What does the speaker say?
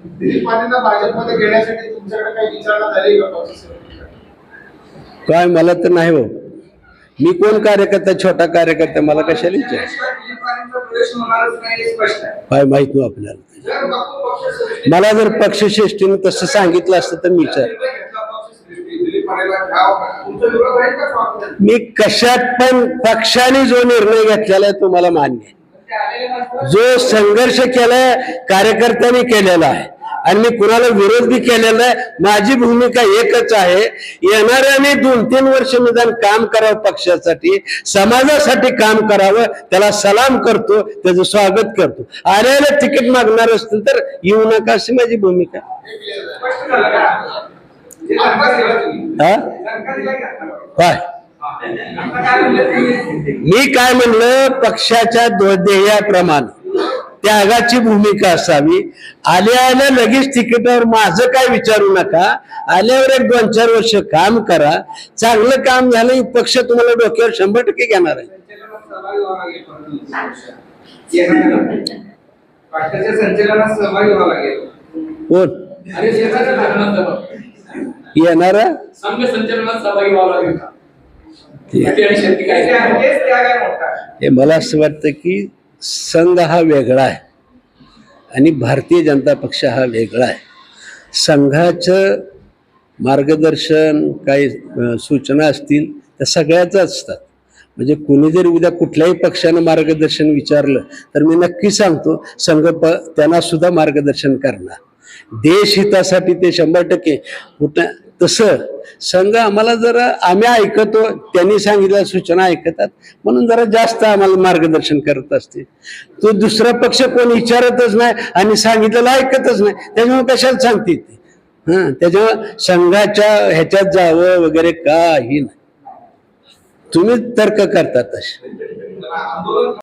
दिलीप मानेंना भाजपमध्ये घेण्यासाठी तुमच्याकडे काही विचारणा झाली का पक्ष काय मला तर नाही हो. मी कोण कार्यकर्ता छोटा कार्यकर्ता मला कशाला विचार? हे काय माहीत नाही आपल्याला. जर बापू पक्ष मला जर पक्षश्रेष्ठीने तसं सांगितलं असतं तर मी विचार. मी कशात पण पक्षाने जो निर्णय घेतलेला आहे तो मला मान्य आहे. जो संघर्ष केलाय कार्यकर्त्यांनी केलेला आहे. आणि मी कुणाला विरोध बी केलेला आहे माझी भूमिका एकच आहे येणाऱ्याने दोन तीन वर्ष निदान काम करावं पक्षासाठी समाजासाठी काम करावं त्याला सलाम करतो त्याचं स्वागत करतो. आल्याला तिकीट मागणार असतील तर येऊ नका अशी माझी भूमिका? काय? मी काय म्हणलं? पक्षाच्या ध्येयाप्रमाणे त्यागाची भूमिका असावी. आल्या आल्या लगेच तिकीटावर माझं काय विचारू नका. आल्यावर एक दोन चार वर्ष काम करा. चांगलं काम झालं पक्ष तुम्हाला डोक्यावर शंभर टक्के घेणार आहे. कोण? येणारा? संघ संचलनात सहभागी व्हावं लागेल. ते- हे मला असं वाटतं की संघ हा वेगळा आहे आणि भारतीय जनता पक्ष हा वेगळा आहे. संघाचं मार्गदर्शन काही सूचना असतील त्या सगळ्याच असतात. म्हणजे कुणी जरी उद्या कुठल्याही पक्षानं मार्गदर्शन विचारलं तर मी नक्की सांगतो संघ प त्यांना सुद्धा मार्गदर्शन करणार. देश हितासाठी ते शंभर टक्के. कुठं? तसं संघ आम्हाला जरा आम्ही ऐकतो त्यांनी सांगितल्या सूचना ऐकतात म्हणून जरा जास्त आम्हाला मार्गदर्शन करत असते तो दुसरा पक्ष कोण विचारतच नाही आणि सांगितलेलं ऐकतच नाही त्याच्यामुळे कशाला सांगते ते? हां त्याच्यामुळे संघाच्या ह्याच्यात जावं वगैरे काही नाही. तुम्ही तर्क करता तसे.